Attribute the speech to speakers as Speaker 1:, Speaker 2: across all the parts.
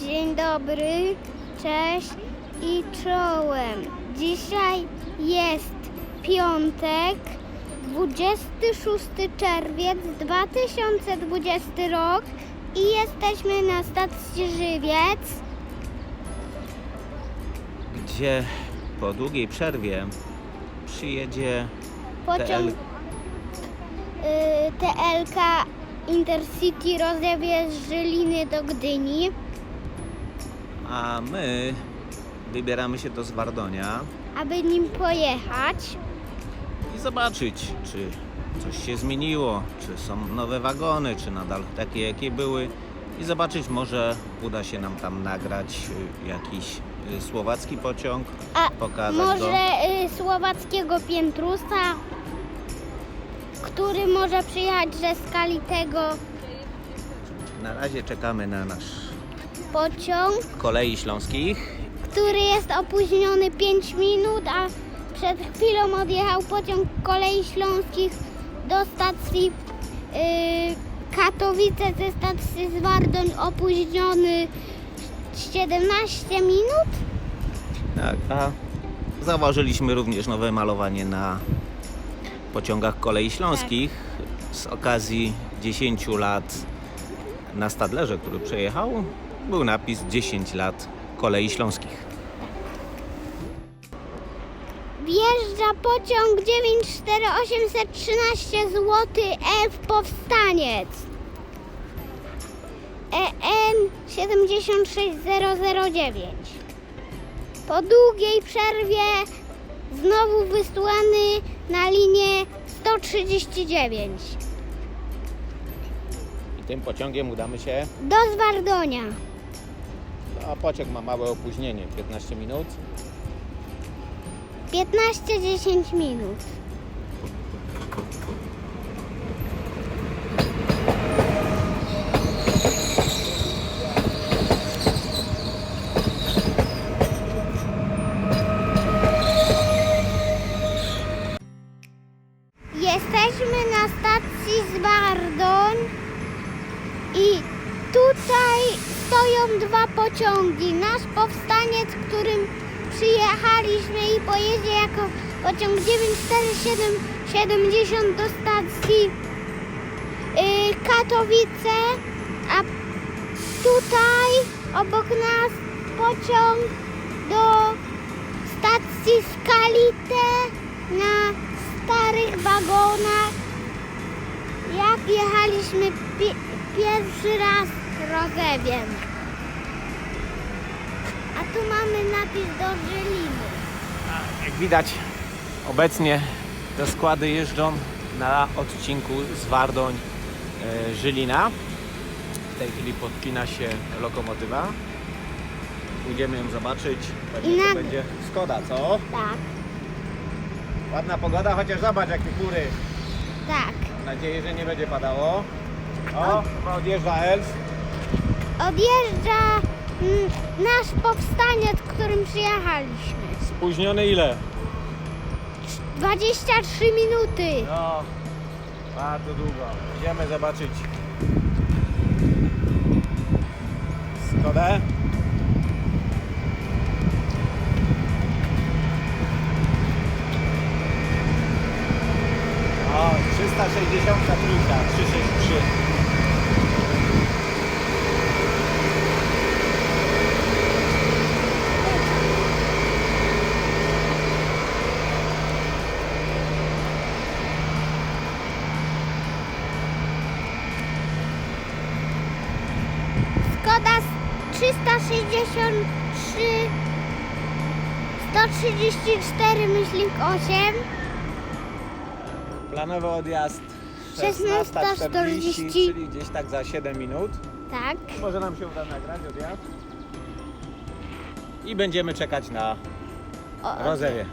Speaker 1: Dzień dobry, cześć i czołem. Dzisiaj jest piątek, 26 czerwiec 2020 rok i jesteśmy na stacji Żywiec.
Speaker 2: gdzie po długiej przerwie przyjedzie
Speaker 1: Pociąg
Speaker 2: TL.
Speaker 1: y, TLK Intercity rozjawie z Żyliny do Gdyni.
Speaker 2: A my wybieramy się do Zwardonia.
Speaker 1: Aby nim pojechać.
Speaker 2: i zobaczyć, czy coś się zmieniło, czy są nowe wagony, czy nadal takie, jakie były. I zobaczyć, może uda się nam tam nagrać y, jakiś y, słowacki pociąg,
Speaker 1: A
Speaker 2: pokazać
Speaker 1: może y, słowackiego piętrusa, który może przyjechać ze skali tego.
Speaker 2: Na razie czekamy na nasz
Speaker 1: pociąg,
Speaker 2: kolei śląskich.
Speaker 1: który jest opóźniony 5 minut, a przed chwilą odjechał pociąg kolei śląskich do stacji y, Katowice ze stacji Zwardoń opóźniony 17 minut.
Speaker 2: Tak, a zauważyliśmy również nowe malowanie na pociągach kolei śląskich z okazji 10 lat na Stadlerze, który przejechał. Był napis 10 lat kolei śląskich.
Speaker 1: Wjeżdża pociąg 94813 zł F Powstaniec. EN 76009. Po długiej przerwie znowu wysłany na linię 139
Speaker 2: I tym pociągiem udamy się,
Speaker 1: do Zwardonia.
Speaker 2: A pociąg ma małe opóźnienie, 15 minut.
Speaker 1: 15-10 minut. Pojedzie jako pociąg 94770 do stacji y, Katowice, a tutaj obok nas pociąg do stacji Skalite na starych wagonach. Jak jechaliśmy pi- pierwszy raz rozewiem. A tu mamy napis do.
Speaker 2: Jak widać, obecnie te składy jeżdżą na odcinku z Wardoń e, Żylina. W tej chwili podpina się lokomotywa. Pójdziemy ją zobaczyć. Pewnie to będzie Skoda, co?
Speaker 1: Tak,
Speaker 2: Ładna pogoda, chociaż zobacz jakie góry.
Speaker 1: tak.
Speaker 2: Mam nadzieję, że nie będzie padało. O, chyba odjeżdża Elf.
Speaker 1: Odjeżdża mm, nasz powstaniec, którym przyjechaliśmy.
Speaker 2: Spóźniony ile?
Speaker 1: 23 minuty.
Speaker 2: No, bardzo długo. Idziemy zobaczyć Skodę. O, 360 trójka, 363.
Speaker 1: Skoda z 363 134 myślnik 8
Speaker 2: Planowy odjazd
Speaker 1: 16:40,
Speaker 2: 16.40, czyli gdzieś tak za 7 minut.
Speaker 1: Tak.
Speaker 2: Może nam się uda nagrać odjazd. I będziemy czekać na
Speaker 1: O,
Speaker 2: rozewie.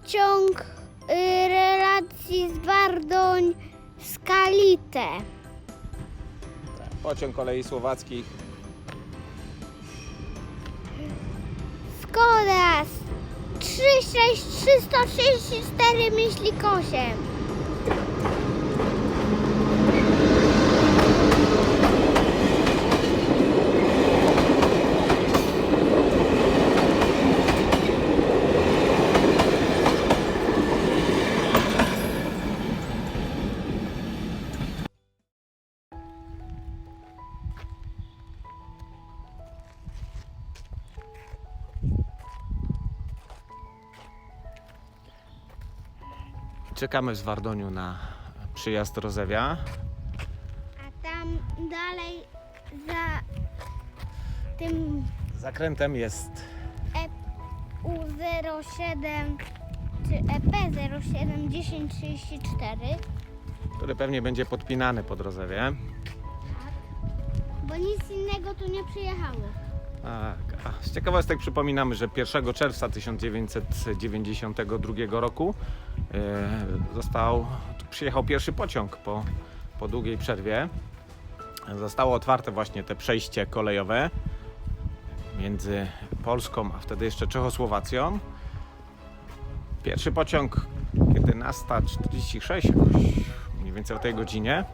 Speaker 1: Pociąg y, relacji z Wardoń w Skalitę.
Speaker 2: Pociąg kolei słowackich.
Speaker 1: Skoda 36334 myśli kosiem.
Speaker 2: Czekamy w Zwardoniu na przyjazd Rozewia.
Speaker 1: A tam dalej za tym
Speaker 2: Zakrętem jest
Speaker 1: U07 czy E EP07 1034,
Speaker 2: który pewnie będzie podpinany pod Rozewie.
Speaker 1: bo nic innego tu nie przyjechało.
Speaker 2: Tak. A z ciekawostek przypominamy, że 1 czerwca 1992 roku został, tu przyjechał pierwszy pociąg po, po długiej przerwie. Zostało otwarte właśnie te przejście kolejowe między Polską, a wtedy jeszcze Czechosłowacją. Pierwszy pociąg 11.46 jakoś mniej więcej o tej godzinie e,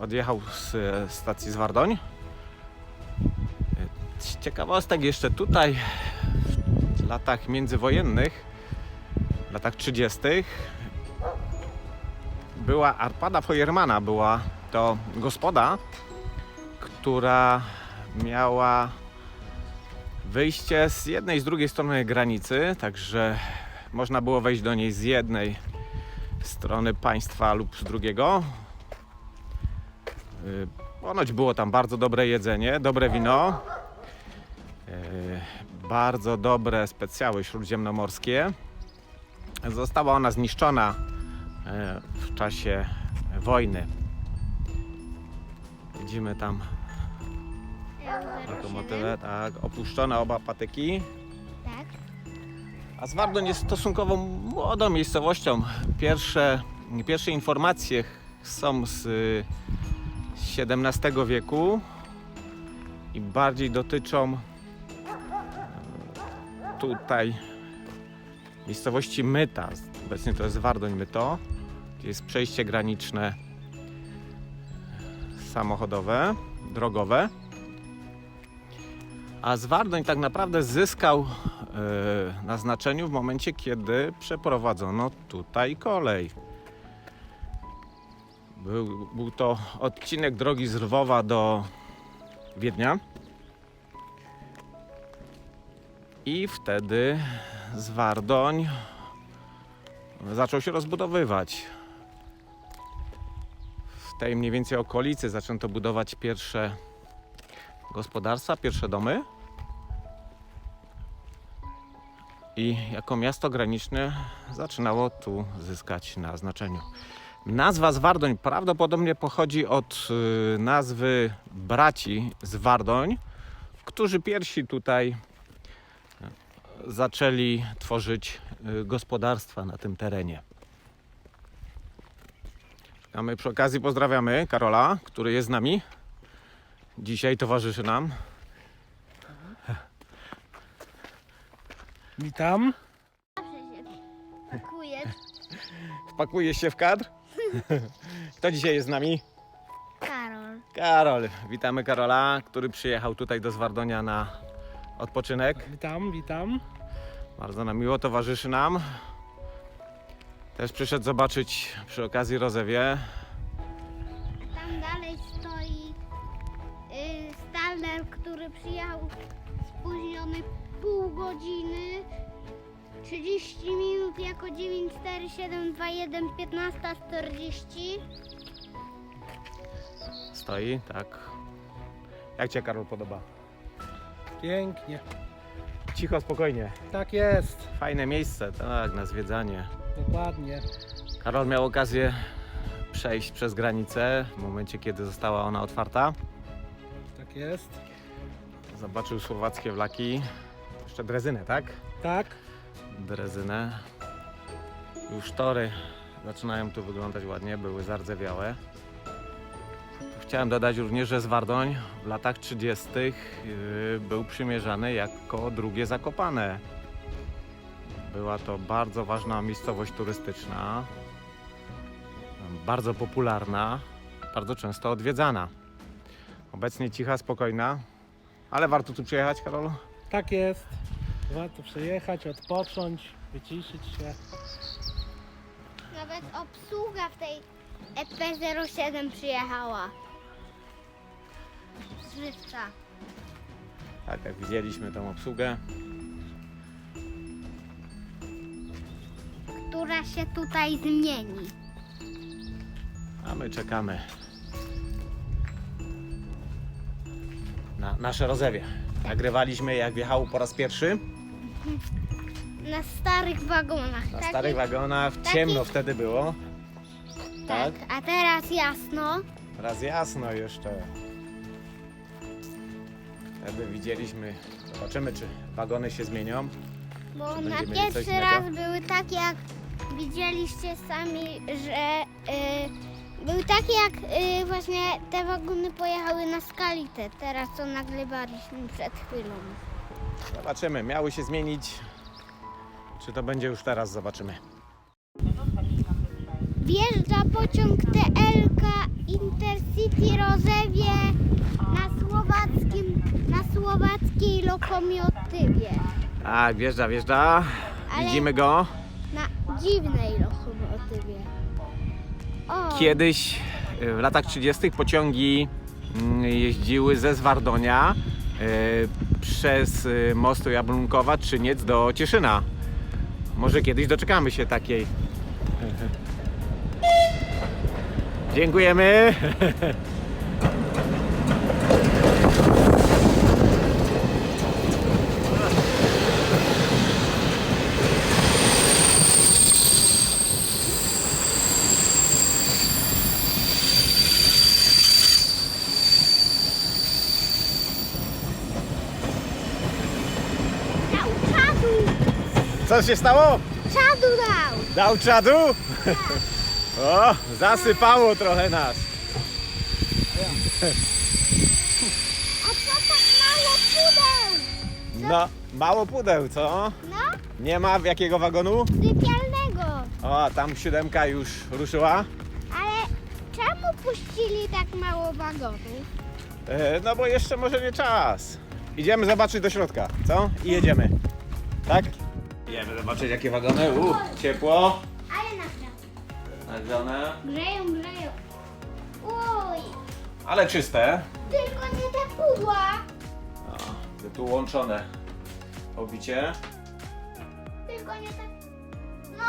Speaker 2: odjechał z e, stacji Zwardoń. Z ciekawostek jeszcze tutaj w latach międzywojennych, w latach 30. była Arpada Feuermana, była to gospoda, która miała wyjście z jednej i z drugiej strony granicy, także można było wejść do niej z jednej strony państwa lub z drugiego. Y, Ponoć było tam bardzo dobre jedzenie, dobre wino. E, bardzo dobre specjały śródziemnomorskie. Została ona zniszczona e, w czasie wojny. Widzimy tam lokomotywę, tak, opuszczone oba patyki.
Speaker 1: Tak.
Speaker 2: A Zwardoń jest stosunkowo młodą miejscowością. Pierwsze, pierwsze informacje są z y, XVII wieku i bardziej dotyczą e, tutaj miejscowości Myta. Obecnie to jest Wardoń Myto, gdzie jest przejście graniczne samochodowe, drogowe. A Zwardoń tak naprawdę zyskał e, na znaczeniu w momencie, kiedy przeprowadzono tutaj kolej. Był, był to odcinek drogi z Lwowa do Wiednia. I wtedy Zwardoń zaczął się rozbudowywać. W tej mniej więcej okolicy zaczęto budować pierwsze gospodarstwa, pierwsze domy. I jako miasto graniczne zaczynało tu zyskać na znaczeniu. Nazwa Zwardoń prawdopodobnie pochodzi od y, nazwy braci Zwardoń, którzy pierwsi tutaj zaczęli tworzyć y, gospodarstwa na tym terenie. A my przy okazji pozdrawiamy Karola, który jest z nami. Dzisiaj towarzyszy nam.
Speaker 3: Witam.
Speaker 1: Pakuje.
Speaker 2: Wpakuje się w kadr. Kto dzisiaj jest z nami?
Speaker 1: Karol.
Speaker 2: Karol. Witamy Karola, który przyjechał tutaj do Zwardonia na odpoczynek.
Speaker 3: Witam, witam.
Speaker 2: Bardzo nam miło, towarzyszy nam. Też przyszedł zobaczyć przy okazji Rozewie.
Speaker 1: Tam dalej stoi y, Stalner, który przyjechał spóźniony pół godziny. 30 minut jako 94721 1540.
Speaker 2: Stoi, tak. Jak Cię Karol podoba?
Speaker 3: Pięknie.
Speaker 2: Cicho, spokojnie.
Speaker 3: Tak jest.
Speaker 2: Fajne miejsce, tak, na zwiedzanie.
Speaker 3: Dokładnie.
Speaker 2: Karol miał okazję przejść przez granicę w momencie, kiedy została ona otwarta.
Speaker 3: Tak jest.
Speaker 2: Zobaczył słowackie wlaki. Jeszcze drezynę, tak?
Speaker 3: Tak?
Speaker 2: Drezynę. Już tory zaczynają tu wyglądać ładnie, były zardzewiałe. Chciałem dodać również, że Zwardoń w latach 30. yy, był przymierzany jako drugie Zakopane. Była to bardzo ważna miejscowość turystyczna, bardzo popularna, bardzo często odwiedzana. Obecnie cicha, spokojna, ale warto tu przyjechać, Karolu?
Speaker 3: Tak jest. Warto przyjechać, odpocząć, wyciszyć się.
Speaker 1: Nawet obsługa w tej EP07 przyjechała. Z Żywca.
Speaker 2: Tak, jak widzieliśmy tą obsługę,
Speaker 1: która się tutaj zmieni.
Speaker 2: a my czekamy na nasze rozewie. Nagrywaliśmy jak wjechało po raz pierwszy
Speaker 1: Na starych wagonach.
Speaker 2: na
Speaker 1: Taki-
Speaker 2: starych wagonach.
Speaker 1: taki-
Speaker 2: Ciemno wtedy było.
Speaker 1: Tak, a teraz jasno.
Speaker 2: Raz jasno jeszcze. Wtedy widzieliśmy, zobaczymy czy wagony się zmienią.
Speaker 1: Bo
Speaker 2: Czy
Speaker 1: na
Speaker 2: będziemy mieli coś
Speaker 1: pierwszy
Speaker 2: innego?
Speaker 1: raz były takie, jak widzieliście sami, że y, były takie, jak y, właśnie te wagony pojechały na skalitę. Teraz co nagrywaliśmy przed chwilą.
Speaker 2: Zobaczymy, miały się zmienić. Czy to będzie już teraz, zobaczymy.
Speaker 1: Wjeżdża pociąg TLK Intercity Rozewie słowackiej lokomotywie.
Speaker 2: Tak, wjeżdża, wjeżdża.
Speaker 1: Ale-
Speaker 2: Widzimy go.
Speaker 1: Na dziwnej lokomotywie. O,
Speaker 2: Kiedyś y, w latach 30. pociągi mm, jeździły ze Zwardonia y, przez y, mostu Jablunkowa Trzyniec do Cieszyna. Może kiedyś doczekamy się takiej. Dziękujemy.
Speaker 1: dał czadu!
Speaker 2: Co się stało?
Speaker 1: Czadu dał!
Speaker 2: Dał czadu? O, zasypało trochę nas.
Speaker 1: A co tak mało pudeł?
Speaker 2: No, mało pudeł, co?
Speaker 1: No,
Speaker 2: Nie ma w jakiego wagonu?
Speaker 1: sypialnego.
Speaker 2: O, tam siódemka już ruszyła.
Speaker 1: Ale czemu puścili tak mało wagonów?
Speaker 2: E, No bo jeszcze może nie czas. Idziemy zobaczyć do środka, co? I jedziemy. Tak? Idziemy zobaczyć jakie wagony. U, ciepło.
Speaker 1: Ale na przykład
Speaker 2: Nagrzane.
Speaker 1: grzeją, grzeją. Uj,
Speaker 2: Ale czyste.
Speaker 1: tylko nie te pudła.
Speaker 2: O, tu łączone obicie.
Speaker 1: Tylko nie te... No,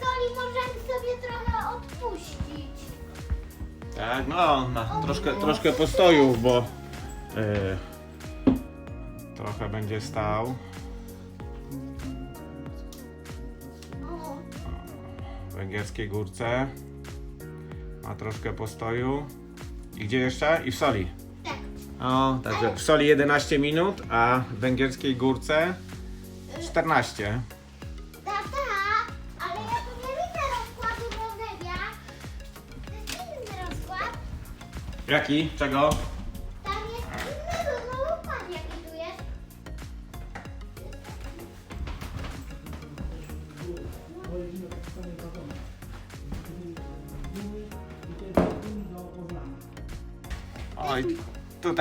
Speaker 1: soli możemy sobie trochę odpuścić.
Speaker 2: Tak, no, na troszkę, troszkę postojów, bo e, trochę będzie stał. Węgierskiej górce. Ma troszkę postoju. I gdzie jeszcze? I w soli.
Speaker 1: tak.
Speaker 2: O, także w soli 11 minut, a w węgierskiej górce 14.
Speaker 1: Tata, ale ja tu nie widzę rozkładu rozewia. To jest inny rozkład.
Speaker 2: Jaki? Czego?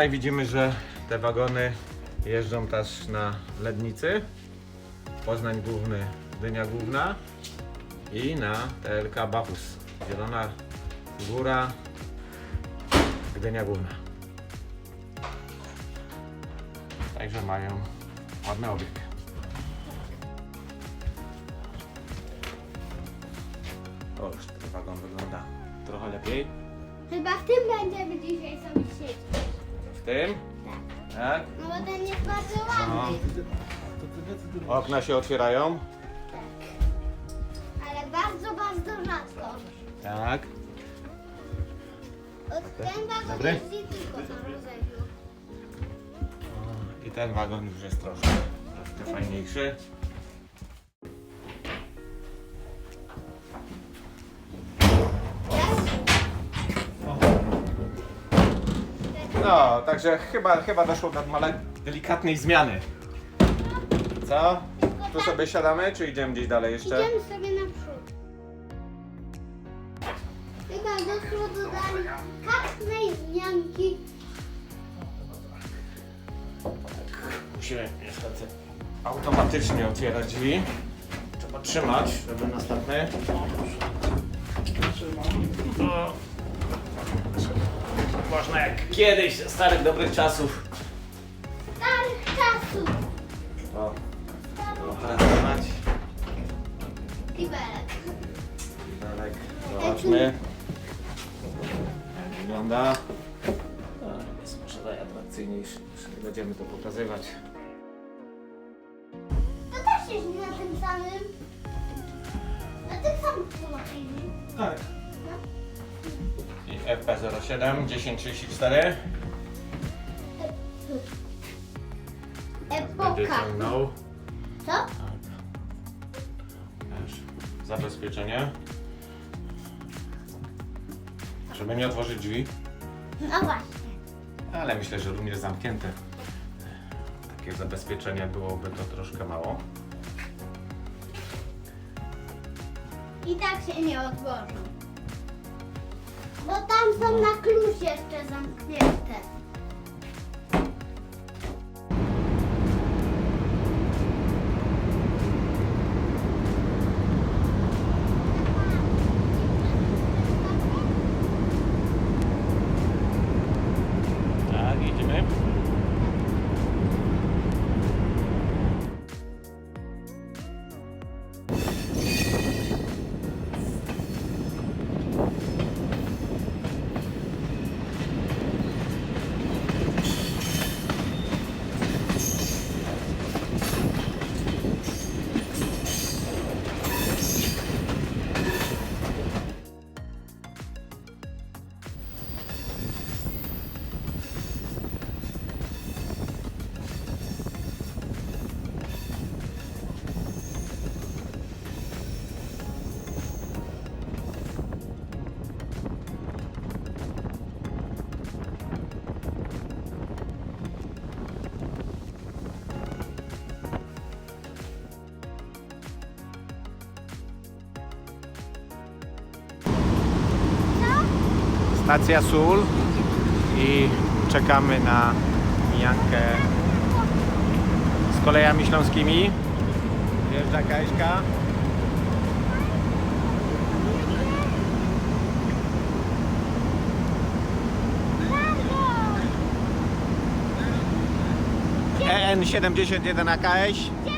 Speaker 2: Tutaj widzimy, że te wagony jeżdżą też na Lednicy. Poznań Główny, Dynia Główna i na TLK Bachus. Zielona Góra, Gdynia Główna. Także mają ładny obieg. O, już ten wagon wygląda trochę lepiej.
Speaker 1: Chyba w tym będziemy dzisiaj sobie siedzieć.
Speaker 2: W tym? Tak.
Speaker 1: No bo ten jest bardzo ładny.
Speaker 2: Okna się otwierają.
Speaker 1: Ale bardzo, bardzo rzadko.
Speaker 2: Tak.
Speaker 1: Od ten wagon
Speaker 2: Dobry.
Speaker 1: jeździ tylko na rozewiu.
Speaker 2: I ten wagon już jest troszkę troszkę fajniejszy. No, także chyba, chyba doszło do male delikatnej zmiany. Co? Tu sobie siadamy, czy idziemy gdzieś dalej jeszcze?
Speaker 1: Idziemy sobie naprzód. Chyba doszło do delikatnej zmianki.
Speaker 2: Musimy niestety automatycznie otwierać drzwi. Trzeba trzymać, żeby następny. O. Można jak kiedyś, ze starych dobrych czasów.
Speaker 1: Starych czasów.
Speaker 2: O, opracować.
Speaker 1: Kibelek.
Speaker 2: Dalek. Zobaczmy. Jak wygląda. A, Jest może najatrakcyjniejszy. Będziemy to pokazywać.
Speaker 1: To też jest na tym samym. Na tym samym tłumaczeniu.
Speaker 2: Tak. I FP07 1034. Będzie
Speaker 1: Epoka.
Speaker 2: ciągnął.
Speaker 1: Co?
Speaker 2: Tak. Też zabezpieczenie. Żeby nie otworzyć drzwi,
Speaker 1: No właśnie.
Speaker 2: ale myślę, że również zamknięte. Takie zabezpieczenie byłoby to troszkę mało.
Speaker 1: I tak się nie otworzą. Bo tam są na klucz jeszcze zamknięte.
Speaker 2: Stacja Sól i czekamy na mijankę z kolejami śląskimi. Wjeżdża Kaśka. EN 71 AKS.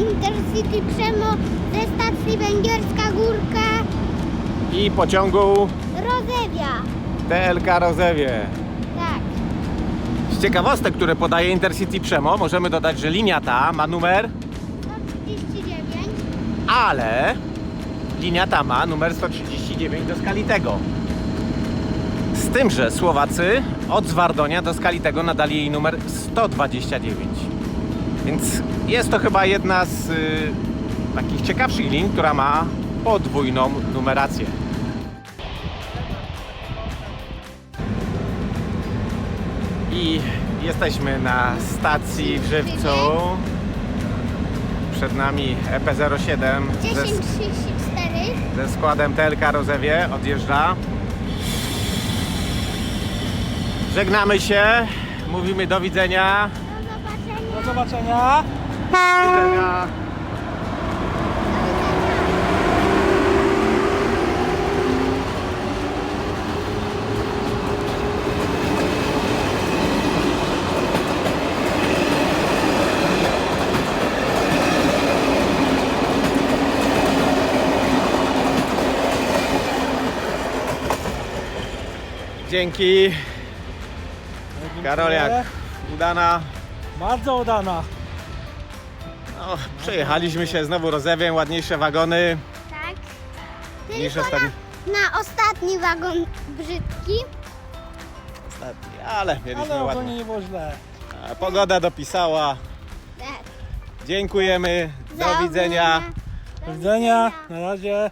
Speaker 1: Intercity Przemo ze stacji Węgierska Górka
Speaker 2: I pociągu
Speaker 1: Rozewia.
Speaker 2: TLK Rozewie.
Speaker 1: Tak.
Speaker 2: Z ciekawostek, które podaje Intercity Przemo, możemy dodać, że linia ta ma numer,
Speaker 1: 139.
Speaker 2: ale linia ta ma numer 139 do Skalitego. Z tym, że Słowacy od Zwardonia do Skalitego nadali jej numer 129. Więc jest to chyba jedna z y, takich ciekawszych linii, która ma podwójną numerację. I jesteśmy na stacji w Żywcu. Przed nami E EP07 ze,
Speaker 1: 1034.
Speaker 2: ze składem TLK Rozewie odjeżdża. Żegnamy się, mówimy do widzenia.
Speaker 1: Do zobaczenia.
Speaker 3: Do
Speaker 2: widzenia. Dzięki. Karol jak udana
Speaker 3: bardzo udana.
Speaker 2: No, przejechaliśmy się znowu rozewiem, ładniejsze wagony
Speaker 1: Tak. Tylko
Speaker 2: ostatni.
Speaker 1: na, na ostatni wagon brzydki.
Speaker 2: ostatni. Ale mieliśmy
Speaker 3: Ale
Speaker 2: ładnie.
Speaker 3: ogólnie nie było źle.
Speaker 2: A Pogoda dopisała.
Speaker 1: Tak.
Speaker 2: Dziękujemy.
Speaker 1: Do
Speaker 2: Do widzenia.
Speaker 3: Do widzenia. Na razie.